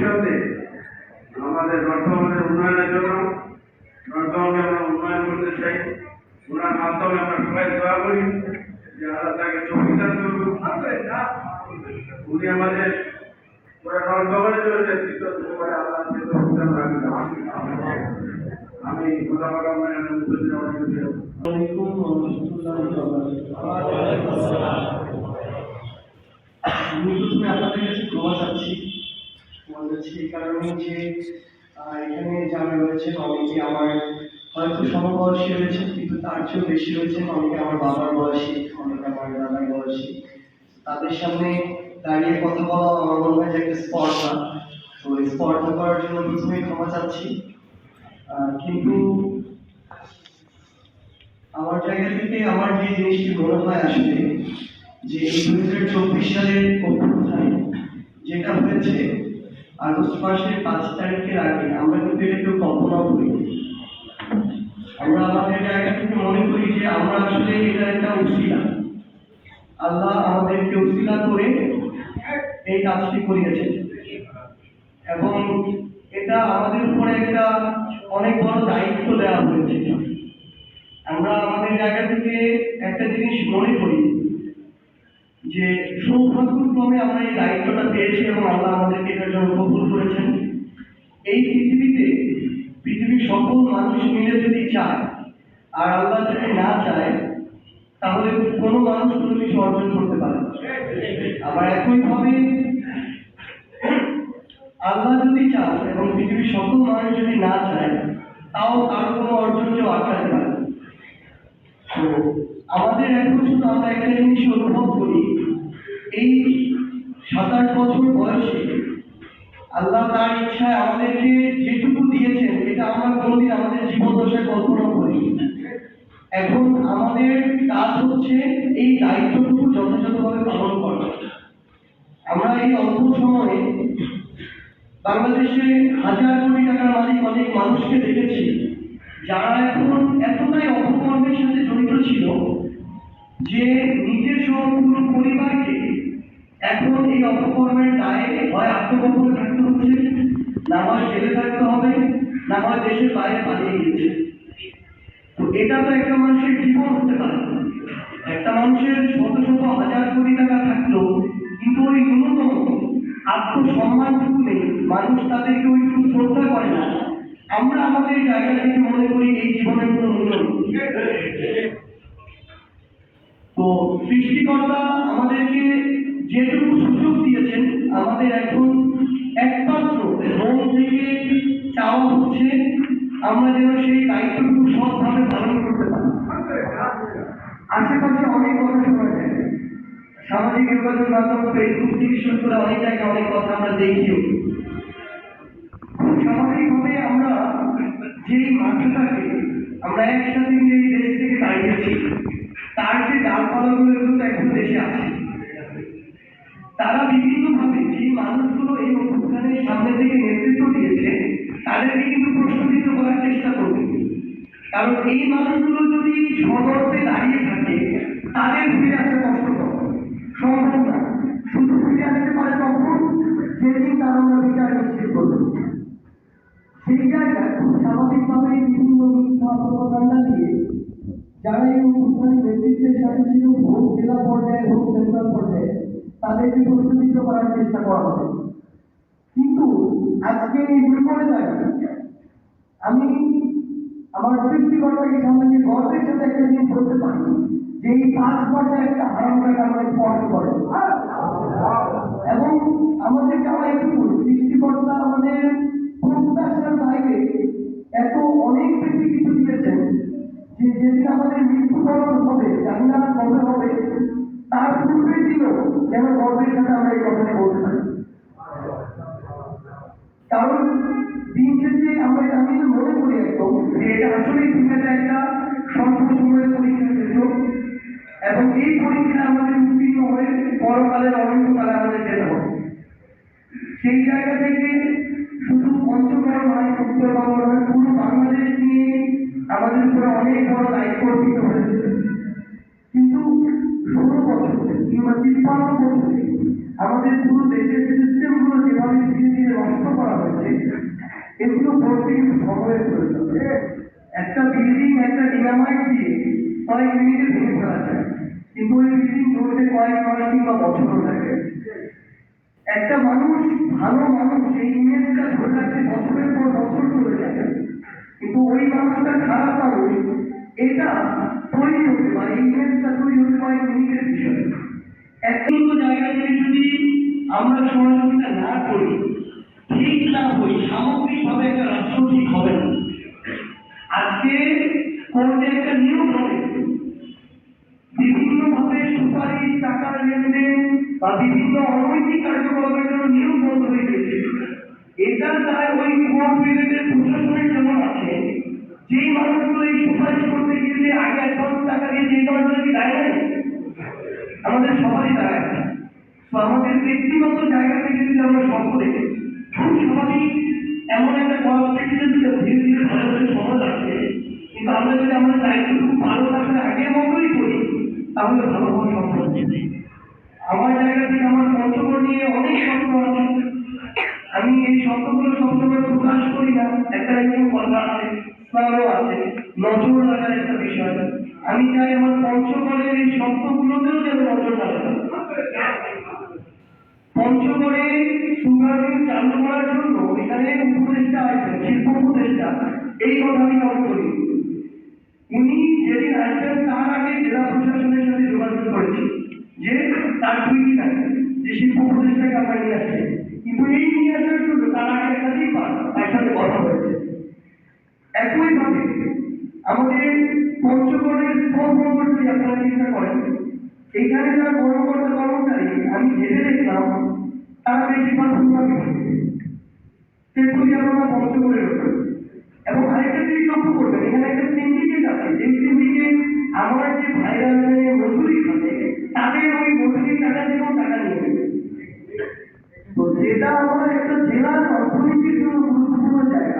নিঃসন্দেহে আমাদের বর্তমানের উন্নয়নের জন্য, বর্তমানে আমরা উন্নয়ন করতে চাই। ওনার মাধ্যমে আমরা সবাই দোয়া করি যে আল্লাহ তাকে চৌকিদার করুন উনি আমাদের আমি মানে অনেক চাচ্ছি এই যে এখানে যারা রয়েছেন অনেকে আমার হয়তো সমবয়সী রয়েছেন, কিন্তু তার চেয়েও বেশি রয়েছেন অনেকে আমার বাবার বয়সী, অনেকে আমার দাদার বয়সী। তাদের সামনে দাঁড়িয়ে কথা বলা আমার মনে হয় যে একটা স্পর্ধা। তো এই স্পর্ধা করার জন্য প্রথমেই ক্ষমা চাচ্ছি। কিন্তু আমার জায়গা থেকে আমার যে জিনিসটি মনে হয় আসলে যে দুই হাজার চব্বিশ সালের অভ্যুত্থানে, যেটা হয়েছে আগস্ট মাসের পাঁচ তারিখের আগে আমরা কিন্তু এটা কেউ কল্পনাও করি। আমরা আমাদের জায়গা থেকে মনে করি যে আমরা আসলে এটা একটা উসিলা। আল্লাহ আমাদেরকে উসিলা করে এই কাজটি করিয়েছেন। এবং এটা আমাদের উপরে একটা অনেক বড় দায়িত্ব দেওয়া হয়েছে। আমরা আমাদের জায়গা থেকে একটা জিনিস মনে করি যে সৌভাগ্যক্রমে আমরা এই দায়িত্বটা পেয়েছি এবং আল্লাহ আমাদেরকে এটার জন্য কবুল করেছেন এই পৃথিবীতে পৃথিবীর সকল মানুষ মিলে যদি চায়, আর আল্লাহ যদি না চায়, তাহলে কোনো মানুষ কোনো কিছু অর্জন করতে পারে আবার একইভাবে, আল্লাহ যদি চান এবং পৃথিবীর সকল মানুষ যদি না চায়, তাও কারও কোনো অর্জন কেউ আটকাতে পারে। তো আমাদের এখন শুধু আমরা একটা জিনিস অনুভব করি। এই সাতাশ বছর বয়সে আল্লাহ তার ইচ্ছায় আমাদেরকে যেটুকু দিয়েছেন, এটা আমরা কোনোদিন আমাদের জীবন দশায় কল্পনা করি এখন আমাদের কাজ হচ্ছে এই দায়িত্বটুকু যথাযথভাবে পালন করা। আমরা এই অল্প সময়ে বাংলাদেশে হাজার কোটি টাকার মালিক অনেক মানুষকে দেখেছি, যারা এখন এতটাই অপকর্মের সাথে জড়িত ছিল যে নিজের সহ পুরো পরিবারকে এখন এই অপকর্মের দায়ে হয় আত্মগোপনে থাকতে হচ্ছে, না হয় জেলে থাকতে হবে, না হয় দেশের বাইরে পালিয়ে গিয়েছে। তো এটা তো একটা মানুষের জীবন হতে পারে। একটা মানুষের শত শত হাজার কোটি টাকা থাকলেও কিন্তু ওই ন্যূনতম আত্মসম্মানটুকু নেই। মানুষ তাদেরকে ওইটুকু শ্রদ্ধা করে না। আমরা আমাদের জায়গা থেকে মনে করি এই জীবনের কোনো মূল্য তো সৃষ্টিকর্তা আমাদেরকে যেটুকু সুযোগ দিয়েছেন, আমাদের এখন একমাত্র মন থেকে চাওয়া হচ্ছে আমরা যেন সেই দায়িত্বটুকু সৎভাবে পালন করতে পারি। আশেপাশে অনেক কথা শোনা যায়। সামাজিক যোগাযোগ মাধ্যম ফেসবুক থেকে শুরু করে অনেক জায়গায় অনেক কথা আমরা দেখিও। স্বাভাবিকভাবে আমরা যেই মাঠটাকে আমরা একসাথে মিলে দেশ থেকে দাঁড়িয়েছি তার যে ডালপালাগুলো এগুলো তো এখন দেশে আছে। তারা বিভিন্নভাবে যে মানুষগুলো এই অভ্যুত্থানের সামনে থেকে নেতৃত্ব দিয়েছে, তাদেরকে কিন্তু প্রশ্নবিদ্ধ করার চেষ্টা করবে। কারণ এই মানুষগুলো যদি সগর্বে দাঁড়িয়ে থাকে, তাদের ফিরে আসা কষ্টকর। সম্ভব না। শুধু ফিরে আসতে পারে তখন, যেদিন তারা আমরা বিচার নিশ্চিত করবে। সেই জায়গায় খুব স্বাভাবিকভাবে বিভিন্ন মিথ্যা প্রপাগান্ডা দিয়ে যারা এই অনুষ্ঠানের নেতৃত্বের সাথে ছিল হোক জেলা পর্যায়ে হোক সেন্ট্রাল পর্যায়ে, তাদেরকে প্রশ্নবিদ্ধ করার চেষ্টা করা হবে। কিন্তু আজকে এই বিপদে দাঁড়িয়ে আমি আমার সৃষ্টিকর্তাকে সামনে যে গর্বের সাথে একটা জিনিস বলতে পারি, যে এই পাঁচ মাসে একটা হারাম টাকা আমাদের স্পর্শ করে। এবং আমাদের চাওয়া একটু সৃষ্টিকর্তা আমাদের প্রত্যাশার বাইরে এত অনেক বেশি কিছু দিয়েছেন। যে যেদিন আমাদের মৃত্যুবরণ হবে, জানি না কবে হবে, তার পূর্বের দিনও যেন গর্বের সাথে আমরা এই কথাটা বলতে পারি। কারণ দিন শেষে আমরা আমি মনে করি একদম যে এটা আসলে খুব একটা স্বল্প সময়ের পরীক্ষা ছিল এবং এই পরীক্ষা আমাদের উত্তীর্ণ হয়ে পরকালের অনন্তকালে আমাদের যেতে হবে। সেই জায়গা থেকে শুধু পঞ্চগড় নয় উত্তরবঙ্গ নয় পুরো বাংলাদেশ আমাদের উপরে অনেক বড় দায়িত্ব অর্পিত হয়েছে। কিন্তু ষোলো বছর কিংবা তিপ্পান্ন বছরে আমাদের পুরো দেশের সিস্টেমগুলো যেভাবে ধীরে ধীরে নষ্ট করা হয়েছে, এগুলো করতে কিন্তু সময়ের প্রয়োজন। একটা বিল্ডিং একটা ডিনামাইট দিয়ে কয়েক মিনিটে ভেঙে ফেলা যায়। কিন্তু ওই বিল্ডিং করতে কয়েক মাস কিংবা বছর লাগে। একটা মানুষ, ভালো মানুষ, সেই ইমেজটা ধরে রাখতে বছরের মানুষটা খারাপ মানুষ এটা তৈরি হতে পারে এই তৈরি হতে পারে মিনিটের বিষয়। একটু জায়গা থেকে যদি আমরা সহযোগিতা না করি, ঠিক না হই, সামগ্রিকভাবে একটা রাষ্ট্র ঠিক হবে না। আজকে কোর্টে একটা নিয়ম হবে বিভিন্নভাবে সুপারিশ টাকার লেনদেন বা বিভিন্ন অনৈতিক কার্যকলাপের জন্য নিয়োগ বন্ধ হয়ে গেছে। এটার দায় ওই কোর্ট রিলেটেড প্রশাসনের যেমন আছে। যেই মানুষগুলো এই সুপারিশ করতে গিয়েছে আগে অ্যাডভান্স টাকা দিয়ে যে মানুষগুলো কি দায় নেই আমাদের সবারই দায় আছে। তো আমাদের ব্যক্তিগত জায়গা থেকে যদি আমরা সকলে খুব স্বাভাবিক এমন একটা কর্মসূচিতে ধীরে ধীরে ভালো সমাজ আসবে কিন্তু আমরা যদি আমাদের দায়িত্বটুকু ভালো থাকলে আগের মতোই করি, তাহলে ভালো হওয়া সম্ভব আমার জায়গা থেকে আমার পঞ্চগড় নিয়ে অনেক স্বপ্ন আছে। আমি এই স্বপ্নগুলো সবসময় প্রকাশ করি না, একটা এরকম কথা আছে। ইসলামেও আছে নজর লাগার একটা বিষয়। আমি চাই আমার পঞ্চগড়ের এই স্বপ্নগুলোতেও যেন নজর লাগা পঞ্চগড়ে সুগার চালু করার জন্য এখানে উপদেষ্টা আসবেন শিল্প উপদেষ্টা। এই কথা আমি মনে করি উনি যেদিন আসবেন, তার আগে জেলা প্রশাসনের সাথে যোগাযোগ করেছি যে তার দুই দিন যে শিল্প উপদেষ্টাকে আমরা নিয়ে আসছি। কিন্তু এই নিয়ে আসার জন্য তার আগে একাধিক বার তার সাথে কথা হয়েছে আমাদের পঞ্চগড়ের যদি আপনারা চিন্তা করেন, এইখানে যারা কর্মকর্তা কর্মচারী, আমি ভেবে দেখলাম, তারা বেশিরভাগ ভূমিভাগে তেতুলিয়া আমরা পঞ্চগড়ের এবং আরেকটা জিনিস লক্ষ্য করবেন, এখানে একটা সিন্ডিকেট যে সিন্ডিকেট আমার যে ভাইরা মজুরি খাতে তাদের ওই টাকা থেকেও টাকা নিয়ে তো যেটা আমার একটা জেলার অর্থনীতির জন্য গুরুত্বপূর্ণ জায়গা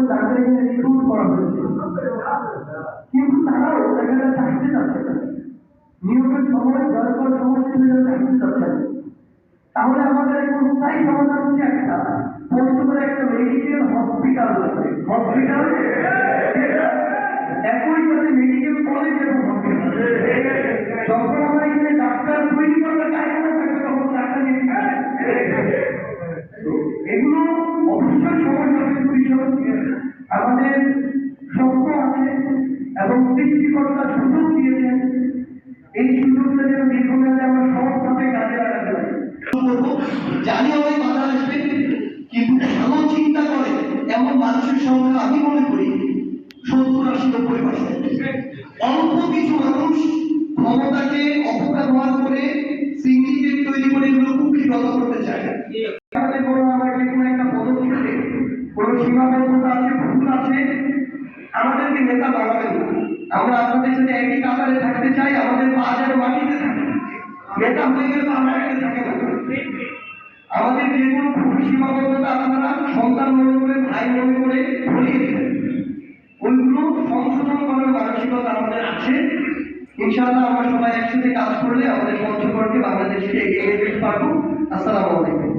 কয়েকজন ডাক্তার এখানে রিক্রুট করা হয়েছে কিন্তু তারাও যায় চাকরিতে যাচ্ছে না। নিয়োগের সময় জয় করার সমস্যা হয়ে চাকরিতে যাচ্ছে না। তাহলে আমাদের এখন স্থায়ী সমাধান হচ্ছে একটা পঞ্চগড়ে একটা মেডিকেল হসপিটাল লাগবে হসপিটাল একই সাথে মেডিকেল কলেজ এবং হসপিটাল সুযোগ দিয়েছেন এই সুযোগটা যেন দীর্ঘমেয়াদে আমরা সৎভাবে কাজে লাগাতে পারি। জানি অনেক বাধা আসবে কিন্তু ভালো চিন্তা করে, এমন মানুষের সংখ্যা আমি মনে করি আমাদের আপনারা সন্তান মনে করে, ভাই মনে করে ওইগুলো সংশোধন করার মানসিকতা আমাদের আছে, ইনশাআল্লাহ আমরা সবাই একসাথে কাজ করলে আমাদের পঞ্চগড়কে বাংলাদেশকে এগিয়ে নিয়ে যেতে পারব। আসসালামু আলাইকুম।